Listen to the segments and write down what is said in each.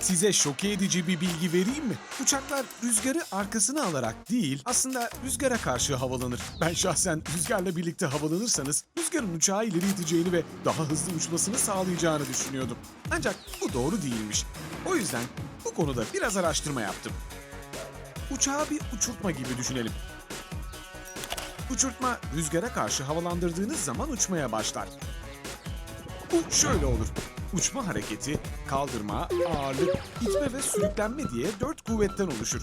Size şok edici bir bilgi vereyim mi? Uçaklar rüzgarı arkasına alarak değil, aslında rüzgara karşı havalanır. Ben şahsen rüzgarla birlikte havalanırsanız rüzgarın uçağı ileri iteceğini ve daha hızlı uçmasını sağlayacağını düşünüyordum. Ancak bu doğru değilmiş. O yüzden bu konuda biraz araştırma yaptım. Uçağı bir uçurtma gibi düşünelim. Uçurtma rüzgara karşı havalandırdığınız zaman uçmaya başlar. Bu şöyle olur. Uçma hareketi, kaldırma, ağırlık, itme ve sürüklenme diye dört kuvvetten oluşur.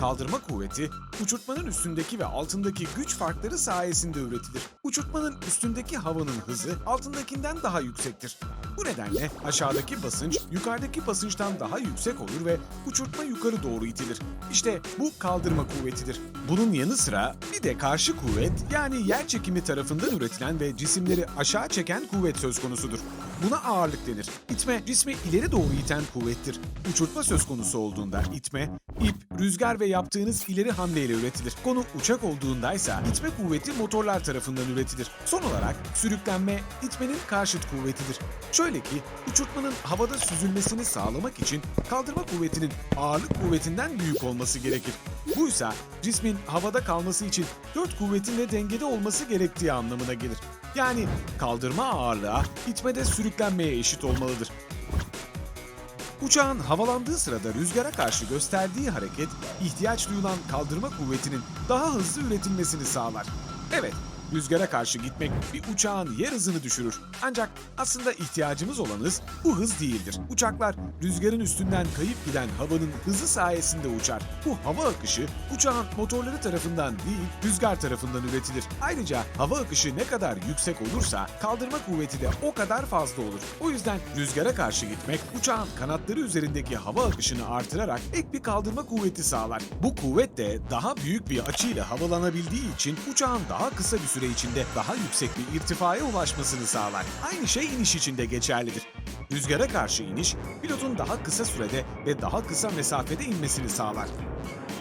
Kaldırma kuvveti, uçurtmanın üstündeki ve altındaki güç farkları sayesinde üretilir. Uçurtmanın üstündeki havanın hızı altındakinden daha yüksektir. Bu nedenle aşağıdaki basınç yukarıdaki basınçtan daha yüksek olur ve uçurtma yukarı doğru itilir. İşte bu kaldırma kuvvetidir. Bunun yanı sıra bir de karşı kuvvet yani yer çekimi tarafından üretilen ve cisimleri aşağı çeken kuvvet söz konusudur. Buna ağırlık denir. İtme cismi ileri doğru iten kuvvettir. Uçurtma söz konusu olduğunda itme, ip, rüzgar ve yaptığınız ileri hamleyle üretilir. Konu uçak olduğundaysa itme kuvveti motorlar tarafından üretilir. Son olarak sürüklenme itmenin karşıt kuvvetidir. Şöyle ki uçurtmanın havada süzülmesini sağlamak için kaldırma kuvvetinin ağırlık kuvvetinden büyük olması gerekir. Buysa cismin havada kalması için dört kuvvetin de dengede olması gerektiği anlamına gelir. Yani kaldırma ağırlığa, itmede sürüklenmeye eşit olmalıdır. Uçağın havalandığı sırada rüzgara karşı gösterdiği hareket, ihtiyaç duyulan kaldırma kuvvetinin daha hızlı üretilmesini sağlar. Evet, rüzgara karşı gitmek bir uçağın yer hızını düşürür. Ancak aslında ihtiyacımız olan hız bu hız değildir. Uçaklar rüzgarın üstünden kayıp giden havanın hızı sayesinde uçar. Bu hava akışı uçağın motorları tarafından değil, rüzgar tarafından üretilir. Ayrıca hava akışı ne kadar yüksek olursa kaldırma kuvveti de o kadar fazla olur. O yüzden rüzgara karşı gitmek uçağın kanatları üzerindeki hava akışını artırarak ek bir kaldırma kuvveti sağlar. Bu kuvvet de daha büyük bir açıyla havalanabildiği için uçağın daha kısa bir süre içinde daha yüksek bir irtifaya ulaşmasını sağlar. Aynı şey iniş için de geçerlidir. Rüzgara karşı iniş, pilotun daha kısa sürede ve daha kısa mesafede inmesini sağlar.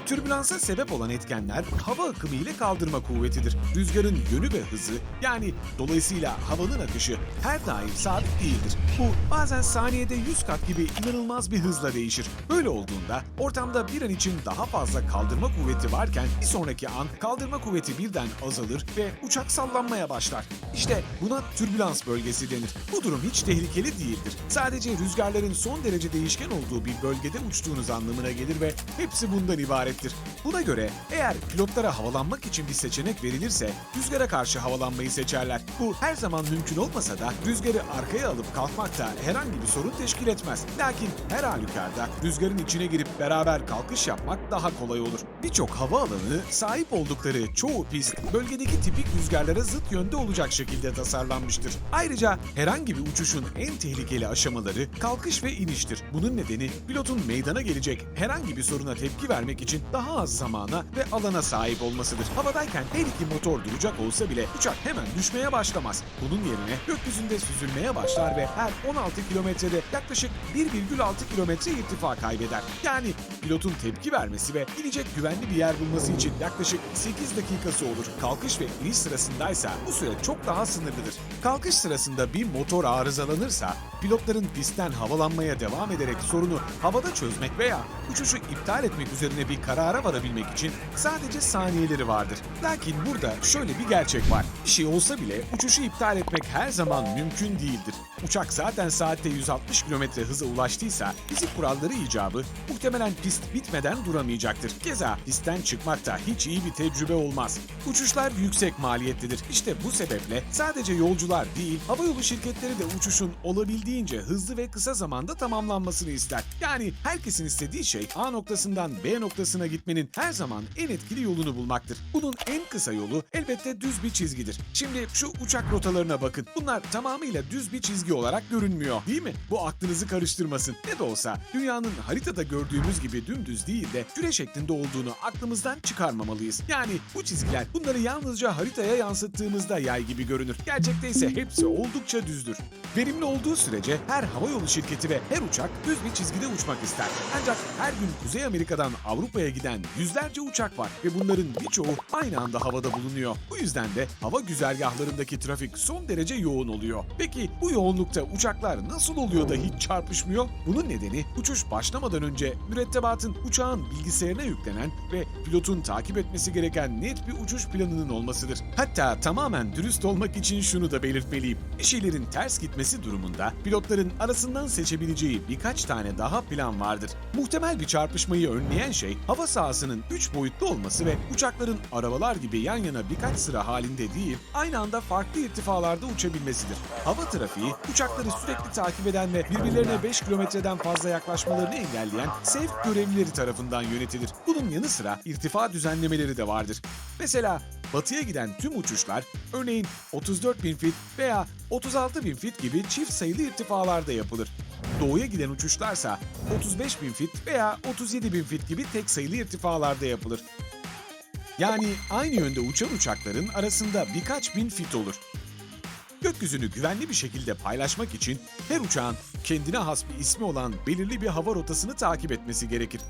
Türbülansa sebep olan etkenler hava akımı ile kaldırma kuvvetidir. Rüzgarın yönü ve hızı yani dolayısıyla havanın akışı her daim sabit değildir. Bu bazen saniyede 100 kat gibi inanılmaz bir hızla değişir. Böyle olduğunda ortamda bir an için daha fazla kaldırma kuvveti varken bir sonraki an kaldırma kuvveti birden azalır ve uçak sallanmaya başlar. İşte buna türbülans bölgesi denir. Bu durum hiç tehlikeli değildir. Sadece rüzgarların son derece değişken olduğu bir bölgede uçtuğunuz anlamına gelir ve hepsi bundan ibarettir. Buna göre eğer pilotlara havalanmak için bir seçenek verilirse rüzgara karşı havalanmayı seçerler. Bu her zaman mümkün olmasa da rüzgarı arkaya alıp kalkmak da herhangi bir sorun teşkil etmez. Lakin her halükarda rüzgarın içine girip beraber kalkış yapmak daha kolay olur. Birçok hava alanı sahip oldukları çoğu pist bölgedeki tipik rüzgarlara zıt yönde olacak şekilde tasarlanmıştır. Ayrıca herhangi bir uçuşun en tehlikeli aşamaları kalkış ve iniştir. Bunun nedeni pilotun meydana gelecek herhangi bir soruna tepki vermek için daha az zamana ve alana sahip olmasıdır. Havadayken her iki motor duracak olsa bile uçak hemen düşmeye başlamaz. Bunun yerine gökyüzünde süzülmeye başlar ve her 16 kilometrede yaklaşık 1,6 kilometre irtifa kaybeder. Yani pilotun tepki vermesi ve inecek güvenli bir yer bulması için yaklaşık 8 dakikası olur. Kalkış ve iniş sırasındaysa bu süre çok daha sınırlıdır. Kalkış sırasında bir motor arızalanırsa pilotların pistten havalanmaya devam ederek sorunu havada çözmek veya uçuşu iptal etmek üzerine bir karara varabilmek için sadece saniyeleri vardır. Lakin burada şöyle bir gerçek var. Bir şey olsa bile uçuşu iptal etmek her zaman mümkün değildir. Uçak zaten saatte 160 km hıza ulaştıysa fizik kuralları icabı muhtemelen pist bitmeden duramayacaktır. Keza pistten çıkmak da hiç iyi bir tecrübe olmaz. Uçuşlar yüksek maliyetlidir. İşte bu sebeple sadece yolcular değil, havayolu şirketleri de uçuşun olabildiğince hızlı ve kısa zamanda tamamlanmasını ister. Yani herkesin istediği şey A noktasından B noktasına gitmenin her zaman en etkili yolunu bulmaktır. Bunun en kısa yolu elbette düz bir çizgidir. Şimdi şu uçak rotalarına bakın. Bunlar tamamıyla düz bir çizgi olarak görünmüyor değil mi? Bu aklınızı karıştırmasın. Ne de olsa dünyanın haritada gördüğümüz gibi dümdüz değil de küre şeklinde olduğunu aklımızdan çıkarmamalıyız. Yani bu çizgiler bunları yalnızca haritaya yansıttığımızda yay gibi görünür. Gerçekte ise hepsi oldukça düzdür. Verimli olduğu sürece her havayolu şirketi ve her uçak düz bir çizgide uçmak ister. Ancak her gün Kuzey Amerika'dan Avrupa'ya giden yüzlerce uçak var ve bunların birçoğu aynı anda havada bulunuyor. Bu yüzden de hava güzergahlarındaki trafik son derece yoğun oluyor. Peki bu yoğunlukta uçaklar nasıl oluyor da hiç çarpışmıyor? Bunun nedeni uçuş başlamadan önce mürettebatın uçağın bilgisayarına yüklenen ve pilotun takip etmesi gereken net bir uçuş planının olmasıdır. Hatta tamamen dürüst olmak için şunu da belirtmeliyim. Bir şeylerin ters gitmesi durumunda pilotların arasından seçebileceği birkaç tane daha plan vardır. Muhtemel bir çarpışmayı önleyen şey hava sahasının 3 boyutlu olması ve uçakların arabalar gibi yan yana birkaç sıra halinde değil, aynı anda farklı irtifalarda uçabilmesidir. Hava trafiği uçakları sürekli takip eden ve birbirlerine 5 kilometreden fazla yaklaşmalarını engelleyen sevk görevlileri tarafından yönetilir. Bunun yanı sıra irtifa düzenlemeleri de vardır. Mesela batıya giden tüm uçuşlar örneğin 34 bin fit veya 36 bin fit gibi çift sayılı irtifalarda yapılır. Doğuya giden uçuşlarsa 35 bin fit veya 37 bin fit gibi tek sayılı irtifalarda yapılır. Yani aynı yönde uçan uçakların arasında birkaç bin fit olur. Gökyüzünü güvenli bir şekilde paylaşmak için her uçağın kendine has bir ismi olan belirli bir hava rotasını takip etmesi gerekir.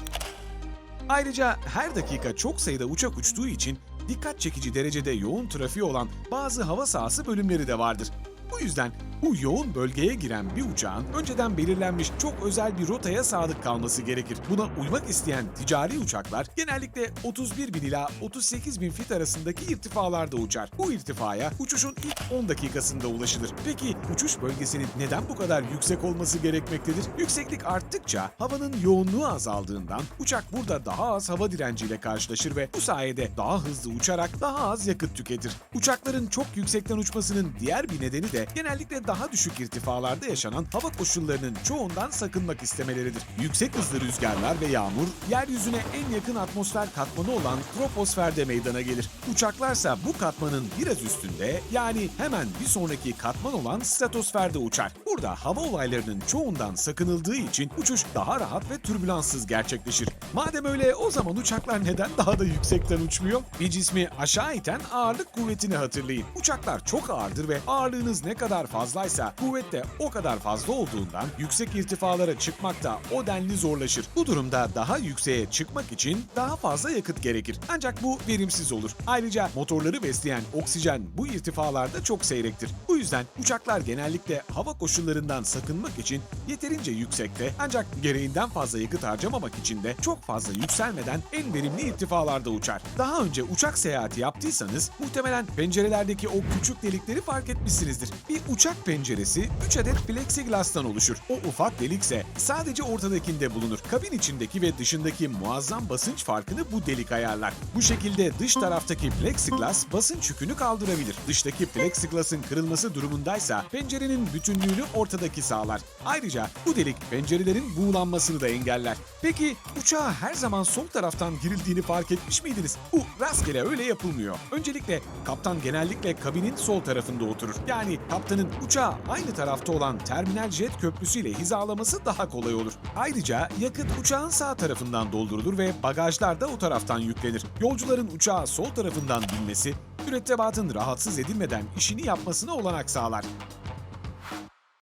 Ayrıca her dakika çok sayıda uçak uçtuğu için dikkat çekici derecede yoğun trafiği olan bazı hava sahası bölümleri de vardır. Bu yüzden bu yoğun bölgeye giren bir uçağın önceden belirlenmiş çok özel bir rotaya sadık kalması gerekir. Buna uymak isteyen ticari uçaklar genellikle 31 bin ila 38 bin fit arasındaki irtifalarda uçar. Bu irtifaya uçuşun ilk 10 dakikasında ulaşılır. Peki uçuş bölgesinin neden bu kadar yüksek olması gerekmektedir? Yükseklik arttıkça havanın yoğunluğu azaldığından uçak burada daha az hava direnciyle karşılaşır ve bu sayede daha hızlı uçarak daha az yakıt tüketir. Uçakların çok yüksekten uçmasının diğer bir nedeni de genellikle daha düşük irtifalarda yaşanan hava koşullarının çoğundan sakınmak istemeleridir. Yüksek hızlı rüzgarlar ve yağmur yeryüzüne en yakın atmosfer katmanı olan troposferde meydana gelir. Uçaklarsa bu katmanın biraz üstünde yani hemen bir sonraki katman olan stratosferde uçar. Burada hava olaylarının çoğundan sakınıldığı için uçuş daha rahat ve türbülanssız gerçekleşir. Madem öyle o zaman uçaklar neden daha da yüksekten uçmuyor? Bir cismi aşağı iten ağırlık kuvvetini hatırlayın. Uçaklar çok ağırdır ve ağırlığınız ne kadar fazlaysa kuvvet de o kadar fazla olduğundan yüksek irtifalara çıkmak da o denli zorlaşır. Bu durumda daha yükseğe çıkmak için daha fazla yakıt gerekir. Ancak bu verimsiz olur. Ayrıca motorları besleyen oksijen bu irtifalarda çok seyrektir. Bu yüzden uçaklar genellikle hava koşullarından sakınmak için yeterince yüksekte ancak gereğinden fazla yakıt harcamamak için de çok fazla yükselmeden en verimli irtifalarda uçar. Daha önce uçak seyahati yaptıysanız muhtemelen pencerelerdeki o küçük delikleri fark etmişsinizdir. Bir uçak penceresi 3 adet plexiglas'tan oluşur. O ufak delikse sadece ortadakinde bulunur. Kabin içindeki ve dışındaki muazzam basınç farkını bu delik ayarlar. Bu şekilde dış taraftaki plexiglas basınç yükünü kaldırabilir. Dıştaki plexiglas'ın kırılması durumundaysa pencerenin bütünlüğünü ortadaki sağlar. Ayrıca bu delik pencerelerin buğulanmasını da engeller. Peki uçağa her zaman sol taraftan girildiğini fark etmiş miydiniz? Bu rastgele öyle yapılmıyor. Öncelikle kaptan genellikle kabinin sol tarafında oturur. Yani kaptanın uçağa aynı tarafta olan terminal jet köprüsüyle hizalaması daha kolay olur. Ayrıca yakıt uçağın sağ tarafından doldurulur ve bagajlar da o taraftan yüklenir. Yolcuların uçağı sol tarafından binmesi, mürettebatın rahatsız edilmeden işini yapmasına olanak sağlar.